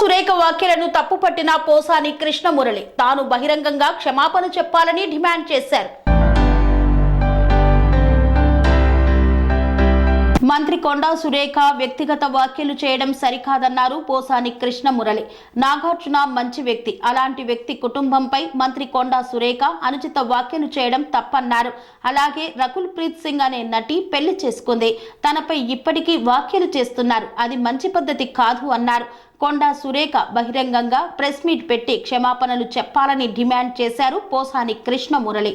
సురేఖ వ్యాఖ్యలను తప్పుపట్టిన పోసాని కృష్ణమురళి. తాను బహిరంగంగా క్షమాపణ చెప్పాలని డిమాండ్ చేశారు. మంత్రి కొండా సురేఖ వ్యక్తిగత వ్యాఖ్యలు చేయడం సరికాదన్నారు పోసాని కృష్ణమురళి. నాగార్జున మంచి వ్యక్తి. అలాంటి వ్యక్తి కుటుంబంపై మంత్రి కొండా సురేఖ అనుచిత వ్యాఖ్యలు చేయడం తప్పన్నారు. అలాగే రకుల్ ప్రీత్ సింగ్ అనే నటి పెళ్ళి చేసుకుంది. తనపై ఇప్పటికీ వ్యాఖ్యలు చేస్తున్నారు. అది మంచి పద్ధతి కాదు అన్నారు. కొండా సురేఖ బహిరంగంగా ప్రెస్ మీట్ పెట్టి క్షమాపణలు చెప్పాలని డిమాండ్ చేశారు Posani Krishna Murali.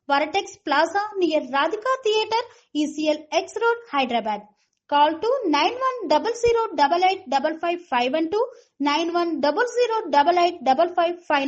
Varatex Plaza near Radhika Theatre, ECL X Road, Hyderabad. Call to 9100885551 91008855